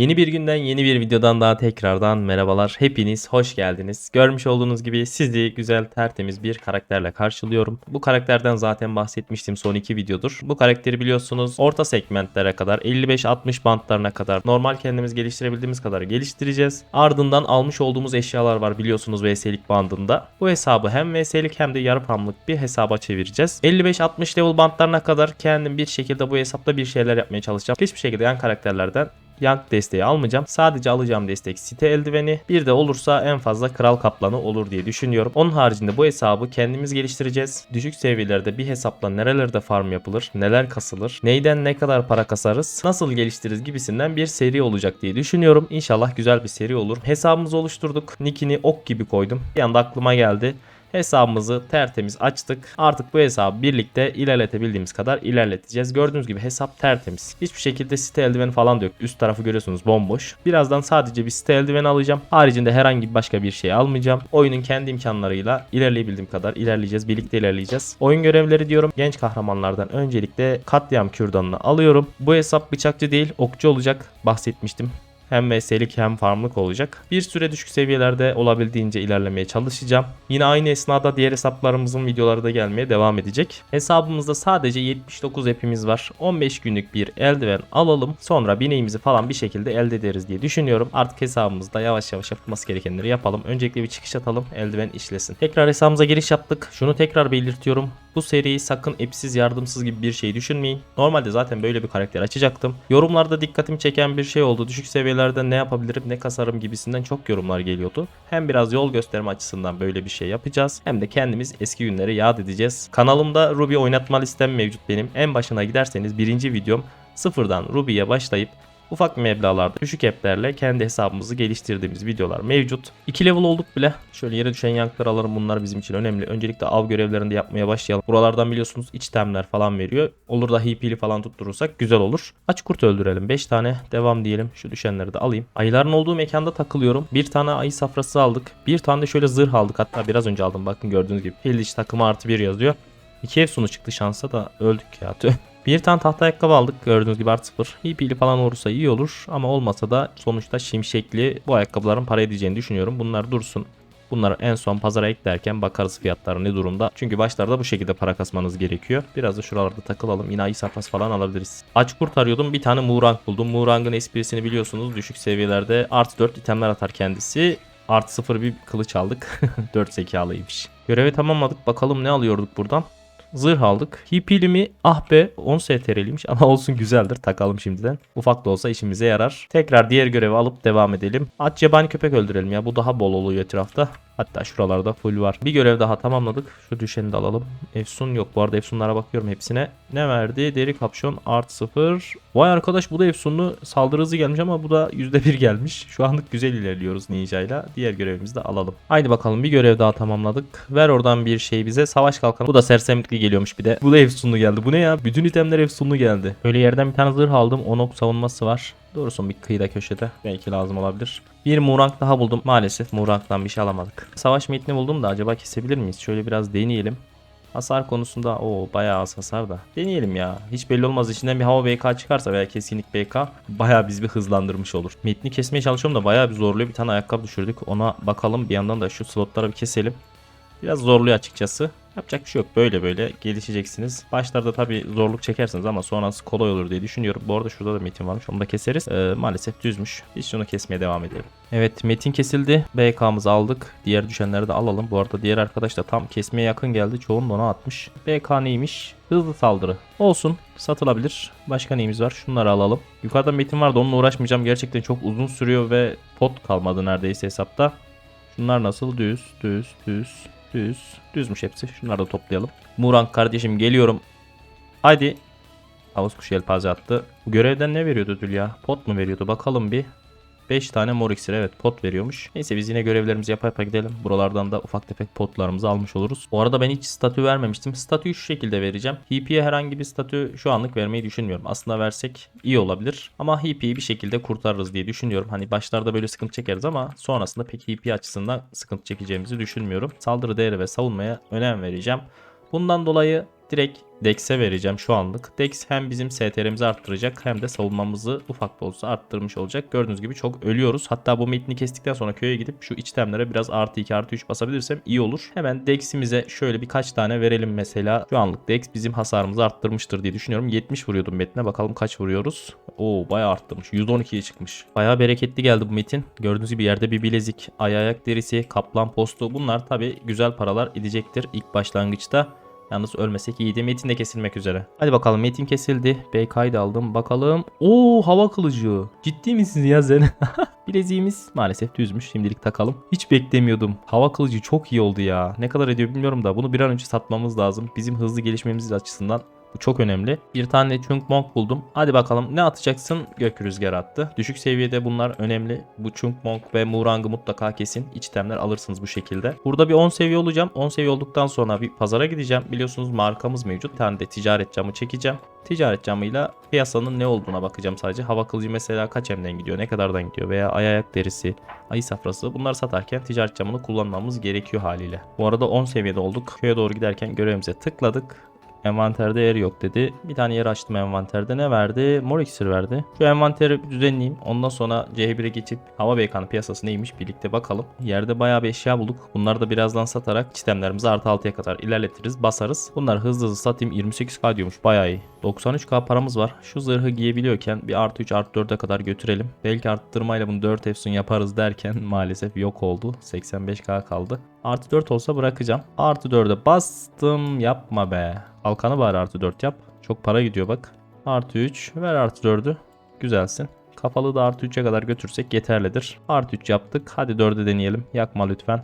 Yeni bir günden yeni bir videodan daha tekrardan merhabalar. Hepiniz hoş geldiniz. Görmüş olduğunuz gibi sizi güzel tertemiz bir karakterle karşılıyorum. Bu karakterden zaten bahsetmiştim son iki videodur. Bu karakteri biliyorsunuz orta segmentlere kadar 55-60 bantlarına kadar normal kendimiz geliştirebildiğimiz kadar geliştireceğiz. Ardından almış olduğumuz eşyalar var biliyorsunuz VS'lik bandında. Bu hesabı hem VS'lik hem de yarı pamlık bir hesaba çevireceğiz. 55-60 level bantlarına kadar kendim bir şekilde bu hesapta bir şeyler yapmaya çalışacağım. Hiçbir şekilde yan karakterlerden Yank desteği almayacağım. Sadece alacağım destek site eldiveni. Bir de olursa en fazla kral kaplanı olur diye düşünüyorum. Onun haricinde bu hesabı kendimiz geliştireceğiz. Düşük seviyelerde bir hesapla nerelerde farm yapılır, neler kasılır, neyden ne kadar para kasarız, nasıl geliştiririz gibisinden bir seri olacak diye düşünüyorum. İnşallah güzel bir seri olur. Hesabımızı oluşturduk. Nickini ok gibi koydum. Bir anda aklıma geldi. Hesabımızı tertemiz açtık. Artık bu hesabı birlikte ilerletebildiğimiz kadar ilerleteceğiz. Gördüğünüz gibi hesap tertemiz. Hiçbir şekilde site eldiveni falan da yok. Üst tarafı görüyorsunuz bomboş. Birazdan sadece bir site eldiveni alacağım. Haricinde herhangi başka bir şey almayacağım. Oyunun kendi imkanlarıyla ilerleyebildiğim kadar ilerleyeceğiz. Birlikte ilerleyeceğiz. Oyun görevleri diyorum. Genç kahramanlardan öncelikle katliam kürdanını alıyorum. Bu hesap bıçakçı değil okçu olacak. Bahsetmiştim hem meslelik hem farmlık olacak. Bir süre düşük seviyelerde olabildiğince ilerlemeye çalışacağım. Yine aynı esnada diğer hesaplarımızın videoları da gelmeye devam edecek. Hesabımızda sadece 79 app'imiz var. 15 günlük bir eldiven alalım. Sonra bineğimizi falan bir şekilde elde ederiz diye düşünüyorum. Artık hesabımızda yavaş yavaş yapılması gerekenleri yapalım. Öncelikle bir çıkış atalım. Eldiven işlesin. Tekrar hesabımıza giriş yaptık. Şunu tekrar belirtiyorum. Bu seriyi sakın app'siz yardımsız gibi bir şey düşünmeyin. Normalde zaten böyle bir karakter açacaktım. Yorumlarda dikkatimi çeken bir şey oldu. Düşük seviyelerde ne yapabilirim ne kasarım gibisinden çok yorumlar geliyordu. Hem biraz yol gösterme açısından böyle bir şey yapacağız. Hem de kendimiz eski günleri yad edeceğiz. Kanalımda Ruby oynatma listem mevcut benim. En başına giderseniz birinci videom sıfırdan Ruby'ye başlayıp ufak meblağlarda düşük app'lerle kendi hesabımızı geliştirdiğimiz videolar mevcut. 2 level olduk bile. Şöyle yere düşen yankları alalım bunlar bizim için önemli. Öncelikle av görevlerini de yapmaya başlayalım. Buralardan biliyorsunuz iç temler falan veriyor. Olur da HP'li falan tutturursak güzel olur. Aç kurt öldürelim. 5 tane devam diyelim. Şu düşenleri de alayım. Ayıların olduğu mekanda takılıyorum. Bir tane ayı safrası aldık. Bir tane de şöyle zırh aldık. Hatta biraz önce aldım. Bakın gördüğünüz gibi. Pilliç takımı artı 1 yazıyor. 2 sonu çıktı şansa da öldük ya. Bir tane tahta ayakkabı aldık gördüğünüz gibi artı sıfır. HP'li falan olursa iyi olur ama olmasa da sonuçta şimşekli bu ayakkabıların para edeceğini düşünüyorum. Bunlar dursun. Bunları en son pazara eklerken bakarız fiyatları ne durumda. Çünkü başlarda bu şekilde para kasmanız gerekiyor. Biraz da şuralarda takılalım. Yine ayı safrası falan alabiliriz. Aç kurt arıyordum. Bir tane Murang buldum. Murang'ın esprisini biliyorsunuz. Düşük seviyelerde artı 4 itemler atar kendisi. Artı 0 bir kılıç aldık. 4 zekalıymış. Görevi tamamladık. Bakalım ne alıyorduk buradan. Zırh aldık. Hipili mi? Ah be 10 STR'liymiş ama olsun güzeldir. Takalım şimdiden. Ufak da olsa işimize yarar. Tekrar diğer görevi alıp devam edelim. At yabani köpek öldürelim ya. Bu daha bol oluyor etrafta. Hatta şuralarda full var. Bir görev daha tamamladık. Şu düşeni de alalım. Efsun yok. Bu arada Efsunlara bakıyorum hepsine. Ne verdi? Deri kapşon art 0. Vay arkadaş bu da Efsunlu. Saldırı hızı gelmiş ama bu da %1 gelmiş. Şu anlık güzel ilerliyoruz Ninja ile. Diğer görevimizi de alalım. Haydi bakalım bir görev daha tamamladık. Ver oradan bir şey bize. Savaş kalkanı. Bu da sersemlikli geliyormuş bir de. Bu da Efsunlu geldi. Bu ne ya? Bütün itemler Efsunlu geldi. Böyle yerden bir tane zırh aldım. Onok savunması var. Doğrusu bir kıyıda köşede. Belki lazım olabilir. Bir Murang daha buldum. Maalesef Murang'dan bir şey alamadık. Savaş metni buldum da acaba kesebilir miyiz? Şöyle biraz deneyelim. Hasar konusunda o bayağı az hasar da. Deneyelim ya. Hiç belli olmaz. İçinden bir hava BK çıkarsa veya kesinlik BK bayağı bizi bir hızlandırmış olur. Metni kesmeye çalışıyorum da bayağı bir zorluyor. Bir tane ayakkabı düşürdük. Ona bakalım. Bir yandan da şu slotları bir keselim. Biraz zorluyor açıkçası. Yapacak bir şey yok. Böyle böyle gelişeceksiniz. Başlarda tabii zorluk çekersiniz ama sonrası kolay olur diye düşünüyorum. Bu arada şurada da metin varmış. Onu da keseriz. Ee, maalesef düzmüş. Biz şunu kesmeye devam edelim. Evet metin kesildi. BK'mızı aldık. Diğer düşenleri de alalım. Bu arada diğer arkadaş da tam kesmeye yakın geldi. Çoğunu da ona atmış. BK neymiş? Hızlı saldırı. Olsun. Satılabilir. Başka neyimiz var? Şunları alalım. Yukarıda metin vardı. Onunla uğraşmayacağım. Gerçekten çok uzun sürüyor ve pot kalmadı neredeyse hesapta. Şunlar nasıl? Düz, düz, düz, düz. Düzmüş hepsi. Şunları da toplayalım. Muran kardeşim geliyorum. Haydi. Havuz kuşu yelpaze attı. Bu görevden ne veriyordu ödül? Pot mu veriyordu? Bakalım bir. 5 tane mor iksir evet pot veriyormuş. Neyse biz yine görevlerimizi yapa yapa gidelim. Buralardan da ufak tefek potlarımızı almış oluruz. Bu arada ben hiç statü vermemiştim. Statüyü şu şekilde vereceğim. HP'ye herhangi bir statü şu anlık vermeyi düşünmüyorum. Aslında versek iyi olabilir. Ama HP'yi bir şekilde kurtarırız diye düşünüyorum. Hani başlarda böyle sıkıntı çekeriz ama sonrasında pek HP açısından sıkıntı çekeceğimizi düşünmüyorum. Saldırı değeri ve savunmaya önem vereceğim. Bundan dolayı direkt Dex'e vereceğim şu anlık. Dex hem bizim STR'mizi arttıracak hem de savunmamızı ufak da olsa arttırmış olacak. Gördüğünüz gibi çok ölüyoruz. Hatta bu metni kestikten sonra köye gidip şu içtemlere biraz artı 2 artı 3 basabilirsem iyi olur. Hemen Dex'imize şöyle birkaç tane verelim mesela. Şu anlık Dex bizim hasarımızı arttırmıştır diye düşünüyorum. 70 vuruyordum metne. Bakalım kaç vuruyoruz. Oo bayağı arttırmış. 112'ye çıkmış. Bayağı bereketli geldi bu metin. Gördüğünüz gibi yerde bir bilezik, ay ayak derisi, kaplan postu bunlar tabi güzel paralar edecektir ilk başlangıçta. Yalnız ölmesek iyiydi. Metin de kesilmek üzere. Hadi bakalım metin kesildi. BK'yı da aldım. Bakalım. Oo hava kılıcı. Ciddi misin ya sen? Bileziğimiz maalesef düzmüş. Şimdilik takalım. Hiç beklemiyordum. Hava kılıcı çok iyi oldu ya. Ne kadar ediyor bilmiyorum da bunu bir an önce satmamız lazım. Bizim hızlı gelişmemiz açısından bu çok önemli. Bir tane Chunk Monk buldum. Hadi bakalım ne atacaksın? Gök rüzgarı attı. Düşük seviyede bunlar önemli. Bu Chunk Monk ve Murang'ı mutlaka kesin. İçtemler alırsınız bu şekilde. Burada bir 10 seviye olacağım. 10 seviye olduktan sonra bir pazara gideceğim. Biliyorsunuz markamız mevcut. Bir tane de ticaret camı çekeceğim. Ticaret camıyla piyasanın ne olduğuna bakacağım sadece. Hava kılıcı mesela kaç emden gidiyor, ne kadardan gidiyor veya ay ayak derisi, ayı safrası bunları satarken ticaret camını kullanmamız gerekiyor haliyle. Bu arada 10 seviyede olduk. Köye doğru giderken görevimize tıkladık. Envanterde yer yok dedi. Bir tane yer açtım envanterde. Ne verdi? Mor verdi. Şu envanteri düzenleyeyim. Ondan sonra C1'e geçip hava beykanı piyasası neymiş birlikte bakalım. Yerde bayağı bir eşya bulduk. Bunları da birazdan satarak sistemlerimizi artı 6'ya kadar ilerletiriz. Basarız. Bunları hızlı hızlı satayım. 28k diyormuş. Bayağı iyi. 93k paramız var. Şu zırhı giyebiliyorken bir artı 3 artı 4'e kadar götürelim. Belki arttırmayla bunu 4 efsun yaparız derken maalesef yok oldu. 85k kaldı. Artı 4 olsa bırakacağım. Artı 4'e bastım. Yapma be. Alkanı bari artı 4 yap. Çok para gidiyor bak. Artı 3. Ver artı 4'ü. Güzelsin. Kafalı da artı 3'e kadar götürsek yeterlidir. Artı 3 yaptık. Hadi 4'e deneyelim. Yakma lütfen.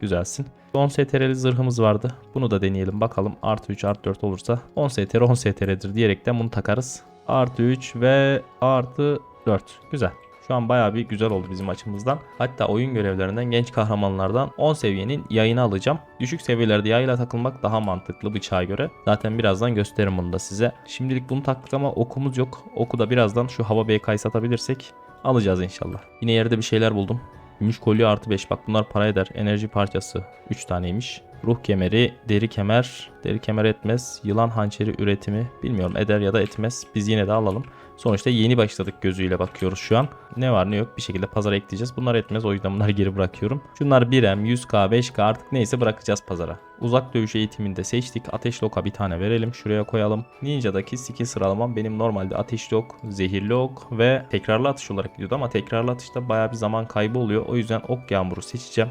Güzelsin. 10 STR'li zırhımız vardı. Bunu da deneyelim bakalım. Artı 3 artı 4 olursa 10 STR 10 STR'dir diyerekten bunu takarız. Artı 3 ve artı 4. Güzel. Şu an bayağı bir güzel oldu bizim açımızdan. Hatta oyun görevlerinden genç kahramanlardan 10 seviyenin yayını alacağım. Düşük seviyelerde yayla takılmak daha mantıklı bıçağa göre. Zaten birazdan gösteririm bunu da size. Şimdilik bunu taktık ama okumuz yok. Oku da birazdan şu hava BK'yı satabilirsek alacağız inşallah. Yine yerde bir şeyler buldum. Gümüş kolye artı 5 bak bunlar para eder. Enerji parçası 3 taneymiş. Ruh kemeri, deri kemer, deri kemer etmez. Yılan hançeri üretimi bilmiyorum eder ya da etmez. Biz yine de alalım. Sonuçta yeni başladık gözüyle bakıyoruz şu an. Ne var ne yok bir şekilde pazara ekleyeceğiz. Bunlar etmez o yüzden bunları geri bırakıyorum. Şunlar 1M, 100K, 5K artık neyse bırakacağız pazara. Uzak dövüş eğitiminde seçtik. Ateşli oka bir tane verelim. Şuraya koyalım. Ninja'daki skill sıralamam benim normalde ateşli ok, zehirli ok ve tekrarlı atış olarak gidiyordu ama tekrarlı atışta baya bir zaman kaybı oluyor. O yüzden ok yağmuru seçeceğim.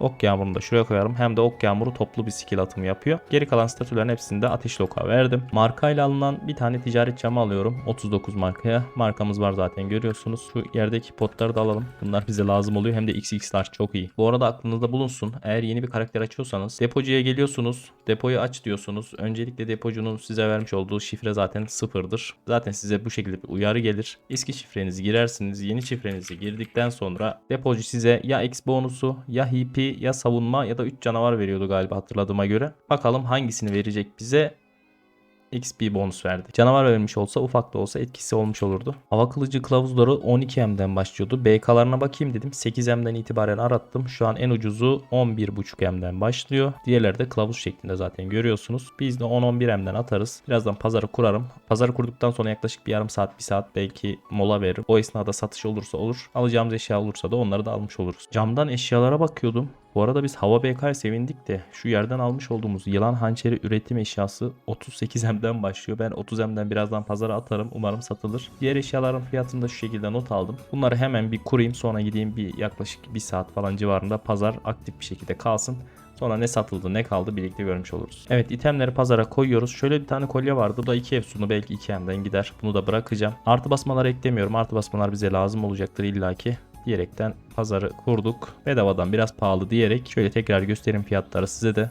Ok yağmurunu da şuraya koyarım. Hem de ok yağmuru toplu bir skill atımı yapıyor. Geri kalan statülerin hepsini de ateşli oka verdim. Markayla alınan bir tane ticaret camı alıyorum. 39 markaya. Markamız var zaten görüyorsunuz. Şu yerdeki potları da alalım. Bunlar bize lazım oluyor. Hem de XX'lar çok iyi. Bu arada aklınızda bulunsun. Eğer yeni bir karakter açıyorsanız depocuya geliyorsunuz. Depoyu aç diyorsunuz. Öncelikle depocunun size vermiş olduğu şifre zaten sıfırdır. Zaten size bu şekilde bir uyarı gelir. Eski şifrenizi girersiniz. Yeni şifrenizi girdikten sonra depocu size ya X bonusu ya HP ya savunma ya da 3 canavar veriyordu galiba hatırladığıma göre. Bakalım hangisini verecek bize. XP bonus verdi. Canavar vermiş olsa ufak da olsa etkisi olmuş olurdu. Hava kılıcı kılavuzları 12M'den başlıyordu. BK'larına bakayım dedim. 8M'den itibaren arattım. Şu an en ucuzu 11.5M'den başlıyor. Diğerleri de kılavuz şeklinde zaten görüyorsunuz. Biz de 10-11M'den atarız. Birazdan pazarı kurarım. Pazarı kurduktan sonra yaklaşık bir yarım saat, bir saat belki mola veririm. O esnada satış olursa olur. Alacağımız eşya olursa da onları da almış oluruz. Camdan eşyalara bakıyordum. Bu arada biz hava BK'ya sevindik de şu yerden almış olduğumuz yılan hançeri üretim eşyası 38M'den başlıyor. Ben 30M'den birazdan pazara atarım. Umarım satılır. Diğer eşyaların fiyatını da şu şekilde not aldım. Bunları hemen bir kurayım sonra gideyim bir yaklaşık bir saat falan civarında pazar aktif bir şekilde kalsın. Sonra ne satıldı ne kaldı birlikte görmüş oluruz. Evet itemleri pazara koyuyoruz. Şöyle bir tane kolye vardı. Bu da 2 efsunu belki 2 M'den gider. Bunu da bırakacağım. Artı basmaları eklemiyorum. Artı basmalar bize lazım olacaktır illaki diyerekten pazarı kurduk. Bedavadan biraz pahalı diyerek şöyle tekrar göstereyim fiyatları size de.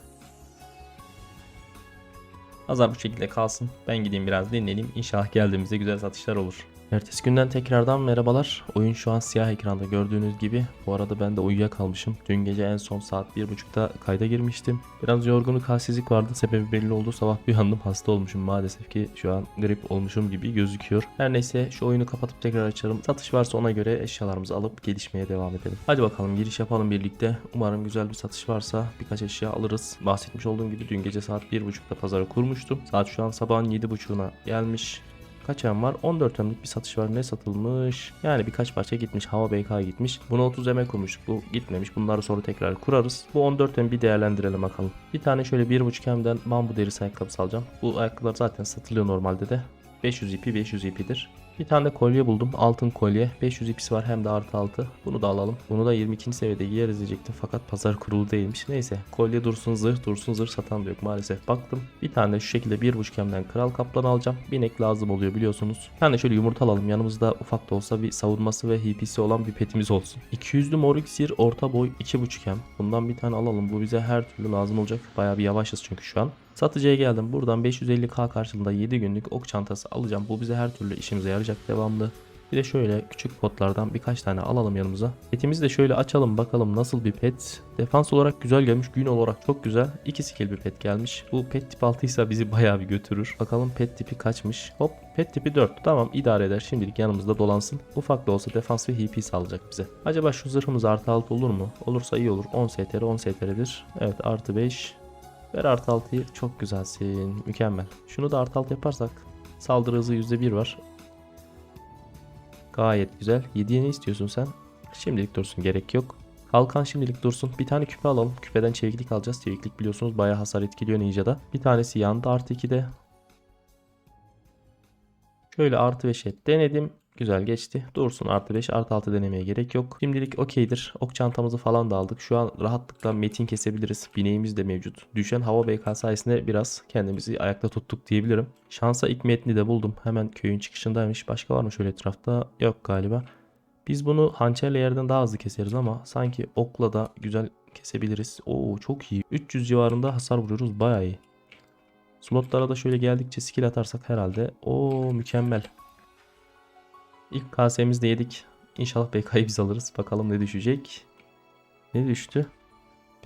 Pazar bu şekilde kalsın. Ben gideyim biraz dinleneyim. İnşallah geldiğimizde güzel satışlar olur. Ertesi günden tekrardan merhabalar. Oyun şu an siyah ekranda gördüğünüz gibi. Bu arada ben de uyuyakalmışım. Dün gece en son saat 1.30'da kayda girmiştim. Biraz yorgunluk halsizlik vardı. Sebebi belli oldu. Sabah uyandım hasta olmuşum. Maalesef ki şu an grip olmuşum gibi gözüküyor. Her neyse şu oyunu kapatıp tekrar açarım. Satış varsa ona göre eşyalarımızı alıp gelişmeye devam edelim. Hadi bakalım giriş yapalım birlikte. Umarım güzel bir satış varsa birkaç eşya alırız. Bahsetmiş olduğum gibi dün gece saat 1.30'da pazarı kurmuştum. Saat şu an sabahın 7.30'una gelmiş. Kaç em var? 14 emlik bir satış var. Ne satılmış? Yani birkaç parça gitmiş. Hava BK gitmiş. Buna 30 eme kurmuş. Bu gitmemiş. Bunları sonra tekrar kurarız. Bu 14 em bir değerlendirelim bakalım. Bir tane şöyle 1.5 emden bambu derisi ayakkabısı alacağım. Bu ayakkabılar zaten satılıyor normalde de. 500 ipi 500 ipidir. Bir tane de kolye buldum. Altın kolye. 500 ipisi var hem de artı altı. Bunu da alalım. Bunu da 22. seviyede giyeriz diyecektim fakat pazar kurulu değilmiş. Neyse kolye dursun zırh dursun zırh satan da yok maalesef. Baktım. Bir tane de şu şekilde bir buçuk hemden kral kaplan alacağım. Binek lazım oluyor biliyorsunuz. Bir tane şöyle yumurta alalım. Yanımızda ufak da olsa bir savunması ve HP'si olan bir petimiz olsun. 200'lü mor iksir orta boy 2.5 hem. Bundan bir tane alalım. Bu bize her türlü lazım olacak. Bayağı bir yavaşız çünkü şu an. Satıcıya geldim. Buradan 550k karşılığında 7 günlük ok çantası alacağım. Bu bize her türlü işimize yarayacak devamlı. Bir de şöyle küçük potlardan birkaç tane alalım yanımıza. Petimizi de şöyle açalım bakalım nasıl bir pet. Defans olarak güzel gelmiş. Gün olarak çok güzel. İki skill bir pet gelmiş. Bu pet tip 6 ise bizi bayağı bir götürür. Bakalım pet tipi kaçmış. Hop pet tipi 4. Tamam idare eder. Şimdilik yanımızda dolansın. Ufak da olsa defans ve HP sağlayacak bize. Acaba şu zırhımız artı 6 olur mu? Olursa iyi olur. 10 STR 10 STR'dir. Evet artı 5. Ver artı 6'yı. Çok güzelsin. Mükemmel. Şunu da artı 6 yaparsak. Saldırı hızı %1 var. Gayet güzel. 7'ye ne istiyorsun sen? Şimdilik dursun gerek yok. Kalkan şimdilik dursun. Bir tane küpe alalım. Küpeden çeviklik alacağız. Çeviklik biliyorsunuz bayağı hasar etkiliyor Ninja'da. Bir tanesi yandı artı 2'de. Şöyle artı 5'e denedim. Güzel geçti. Dursun artı 5 artı 6 denemeye gerek yok. Şimdilik okeydir. Ok çantamızı falan da aldık. Şu an rahatlıkla metin kesebiliriz. Bineğimiz de mevcut. Düşen hava BK sayesinde biraz kendimizi ayakta tuttuk diyebilirim. Şansa ilk metni de buldum. Hemen köyün çıkışındaymış. Başka var mı şöyle etrafta? Yok galiba. Biz bunu hançerle yerden daha hızlı keseriz ama sanki okla da güzel kesebiliriz. Oo çok iyi. 300 civarında hasar vuruyoruz. Bayağı iyi. Slotlara da şöyle geldikçe skill atarsak herhalde. Oo mükemmel. İlk KS'mizi de yedik. İnşallah BK'yı biz alırız. Bakalım ne düşecek. Ne düştü?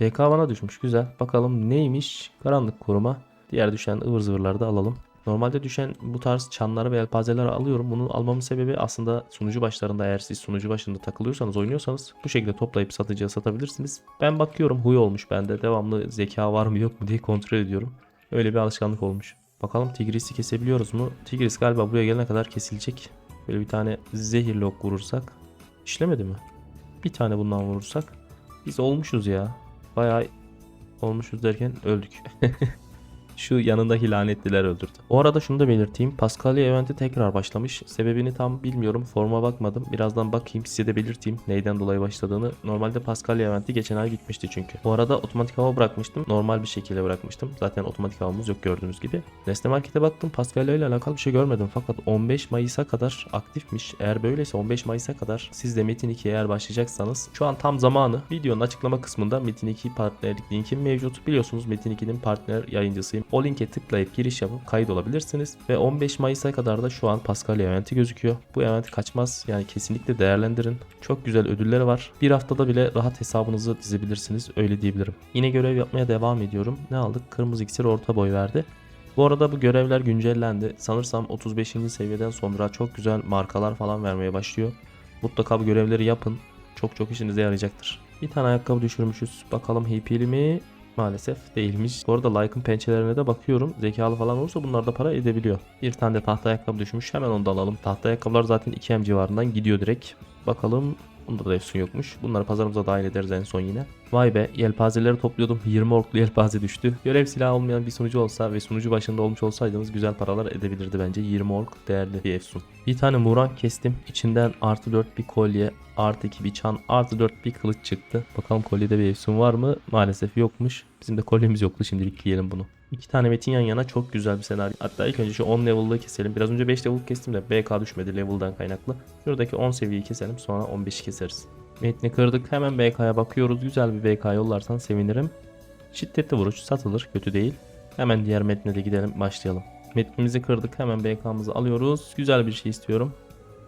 BK bana düşmüş. Güzel. Bakalım neymiş? Karanlık koruma. Diğer düşen ıvır zıvırları da alalım. Normalde düşen bu tarz çanları ve yelpazeleri alıyorum. Bunun almamın sebebi aslında sunucu başlarında eğer siz sunucu başında takılıyorsanız oynuyorsanız bu şekilde toplayıp satıcıya satabilirsiniz. Ben bakıyorum huy olmuş bende. Devamlı zeka var mı yok mu diye kontrol ediyorum. Öyle bir alışkanlık olmuş. Bakalım Tigris'i kesebiliyoruz mu? Tigris galiba buraya gelene kadar kesilecek. Böyle bir tane zehirli ok vurursak. İşlemedi mi? Bir tane bundan vurursak. Biz olmuşuz ya. Bayağı olmuşuz derken öldük. Şu yanındaki lanetliler öldürdü. O arada şunu da belirteyim. Paskalya eventi tekrar başlamış. Sebebini tam bilmiyorum. Forma bakmadım. Birazdan bakayım size de belirteyim neyden dolayı başladığını. Normalde Paskalya eventi geçen ay bitmişti çünkü. Bu arada otomatik hava bırakmıştım. Normal bir şekilde bırakmıştım. Zaten otomatik havamız yok gördüğünüz gibi. Nesne Market'e baktım. Paskalya ile alakalı bir şey görmedim. Fakat 15 Mayıs'a kadar aktifmiş. Eğer böyleyse 15 Mayıs'a kadar siz de Metin 2'ye eğer başlayacaksanız şu an tam zamanı. Videonun açıklama kısmında Metin 2 partnerlik linkim mevcut. Biliyorsunuz Metin 2'nin partner yayıncısıyım. O linke tıklayıp giriş yapıp kayıt olabilirsiniz. Ve 15 Mayıs'a kadar da şu an Paskalya eventi gözüküyor. Bu event kaçmaz. Yani kesinlikle değerlendirin. Çok güzel ödülleri var. Bir haftada bile rahat hesabınızı dizebilirsiniz. Öyle diyebilirim. Yine görev yapmaya devam ediyorum. Ne aldık? Kırmızı iksir orta boy verdi. Bu arada bu görevler güncellendi. Sanırsam 35. seviyeden sonra çok güzel markalar falan vermeye başlıyor. Mutlaka bu görevleri yapın. Çok çok işinize yarayacaktır. Bir tane ayakkabı düşürmüşüz. Bakalım HP'li mi? Maalesef değilmiş. Bu arada like'ın pençelerine de bakıyorum. Zekalı falan olursa bunlar da para edebiliyor. Bir tane de tahta ayakkabı düşmüş. Hemen onu da alalım. Tahta ayakkabılar zaten 2M civarından gidiyor direkt. Bakalım. Bunda da efsun yokmuş. Bunları pazarımıza dahil ederiz en son yine. Vay be yelpazeleri topluyordum. 20 orklu yelpaze düştü. Görev silahı olmayan bir sunucu olsa ve sunucu başında olmuş olsaydınız güzel paralar edebilirdi bence. 20 ork değerli bir efsun. Bir tane muran kestim. İçinden artı 4 bir kolye, artı 2 bir çan, artı 4 bir kılıç çıktı. Bakalım kolyede bir efsun var mı? Maalesef yokmuş. Bizim de kolyemiz yoktu. Şimdilik giyelim bunu. İki tane metin yan yana çok güzel bir senaryo. Hatta ilk önce şu 10 level'lığı keselim. Biraz önce 5 level kestim de BK düşmedi level'dan kaynaklı. Şuradaki 10 seviyeyi keselim sonra 15'i keseriz. Metni kırdık hemen BK'ya bakıyoruz. Güzel bir BK yollarsan sevinirim. Şiddetli vuruş satılır kötü değil. Hemen diğer metne de gidelim başlayalım. Metnimizi kırdık hemen BK'mızı alıyoruz. Güzel bir şey istiyorum.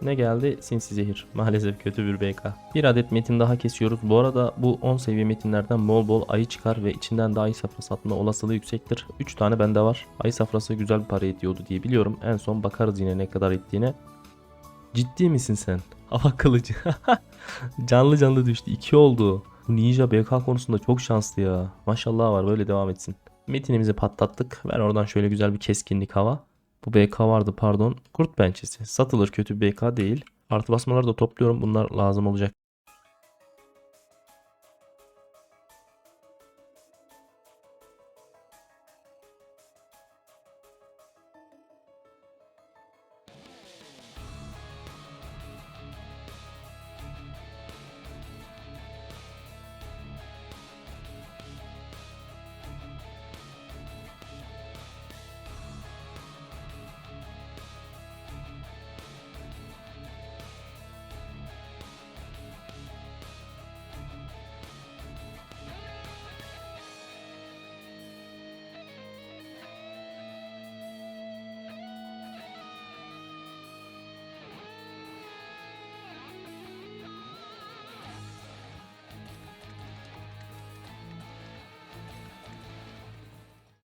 Ne geldi? Sinsi zehir. Maalesef kötü bir BK. Bir adet metin daha kesiyoruz. Bu arada bu 10 seviye metinlerden bol bol ayı çıkar ve içinden de ayı safrası atma olasılığı yüksektir. 3 tane bende var. Ayı safrası güzel bir para ediyordu diye biliyorum. En son bakarız yine ne kadar ettiğine. Ciddi misin sen? Hava kılıcı. canlı canlı düştü. 2 oldu. Bu Ninja BK konusunda çok şanslı ya. Maşallah var böyle devam etsin. Metinimizi patlattık. Ver oradan şöyle güzel bir keskinlik hava. Bu BK vardı pardon. Kurt pençesi. Satılır kötü BK değil. Artı basmaları da topluyorum. Bunlar lazım olacak.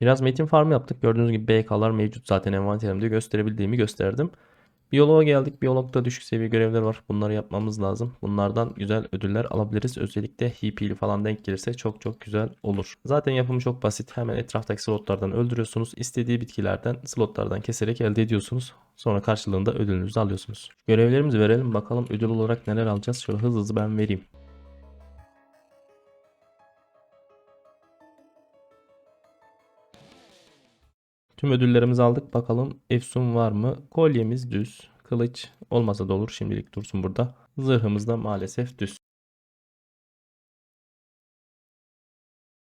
Biraz metin farmı yaptık. Gördüğünüz gibi BK'lar mevcut zaten envanterimde gösterebildiğimi gösterdim. Biyoloğa geldik. Biyologda düşük seviye görevler var. Bunları yapmamız lazım. Bunlardan güzel ödüller alabiliriz. Özellikle HP'li falan denk gelirse çok çok güzel olur. Zaten yapımı çok basit. Hemen etraftaki slotlardan öldürüyorsunuz. İstediği bitkilerden slotlardan keserek elde ediyorsunuz. Sonra karşılığında ödülünüzü alıyorsunuz. Görevlerimizi verelim. Bakalım ödül olarak neler alacağız. Şöyle hızlı hızlı ben vereyim. Tüm ödüllerimizi aldık. Bakalım efsun var mı? Kolyemiz düz. Kılıç olmasa da olur. Şimdilik dursun burada. Zırhımız da maalesef düz.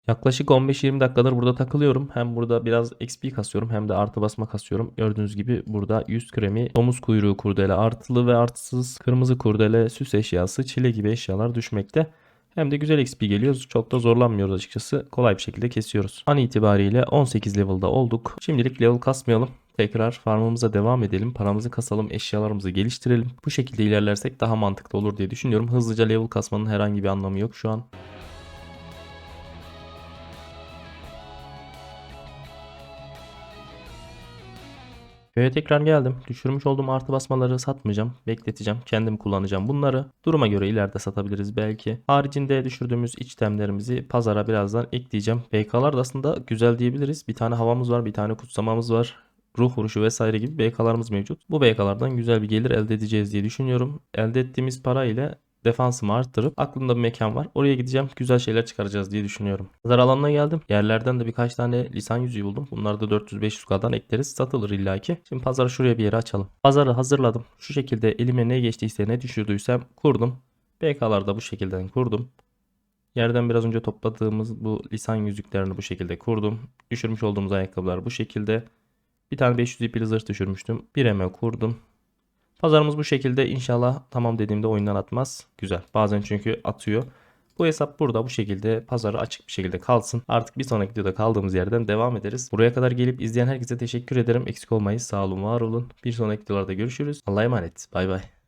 Yaklaşık 15-20 dakikadır burada takılıyorum. Hem burada biraz XP kasıyorum hem de artı basma kasıyorum. Gördüğünüz gibi burada yüz kremi, domuz kuyruğu kurdele artılı ve artısız, kırmızı kurdele, süs eşyası, çile gibi eşyalar düşmekte. Hem de güzel XP geliyoruz. Çok da zorlanmıyoruz açıkçası. Kolay bir şekilde kesiyoruz. An itibariyle 18 level'da olduk. Şimdilik level kasmayalım. Tekrar farmımıza devam edelim. Paramızı kasalım, eşyalarımızı geliştirelim. Bu şekilde ilerlersek daha mantıklı olur diye düşünüyorum. Hızlıca level kasmanın herhangi bir anlamı yok şu an. Köye tekrar geldim. Düşürmüş olduğum artı basmaları satmayacağım. Bekleteceğim. Kendim kullanacağım bunları. Duruma göre ileride satabiliriz belki. Haricinde düşürdüğümüz içtemlerimizi pazara birazdan ekleyeceğim. BK'lar da aslında güzel diyebiliriz. Bir tane havamız var. Bir tane kutsamamız var. Ruh vuruşu vesaire gibi BK'larımız mevcut. Bu BK'lardan güzel bir gelir elde edeceğiz diye düşünüyorum. Elde ettiğimiz para ile defansımı arttırıp aklımda bir mekan var. Oraya gideceğim. Güzel şeyler çıkaracağız diye düşünüyorum. Pazar alanına geldim. Yerlerden de birkaç tane lisan yüzüğü buldum. Bunları da 400-500k'dan ekleriz. Satılır illaki. Şimdi pazarı şuraya bir yere açalım. Pazarı hazırladım. Şu şekilde elime ne geçtiyse ne düşürdüysem kurdum. BK'lar da bu şekilde kurdum. Yerden biraz önce topladığımız bu lisan yüzüklerini bu şekilde kurdum. Düşürmüş olduğumuz ayakkabılar bu şekilde. Bir tane 500 ipli zırh düşürmüştüm. Bir eme kurdum. Pazarımız bu şekilde inşallah tamam dediğimde oyundan atmaz. Güzel. Bazen çünkü atıyor. Bu hesap burada bu şekilde pazarı açık bir şekilde kalsın. Artık bir sonraki videoda kaldığımız yerden devam ederiz. Buraya kadar gelip izleyen herkese teşekkür ederim. Eksik olmayın. Sağ olun, var olun. Bir sonraki videolarda görüşürüz. Allah'a emanet. Bay bay.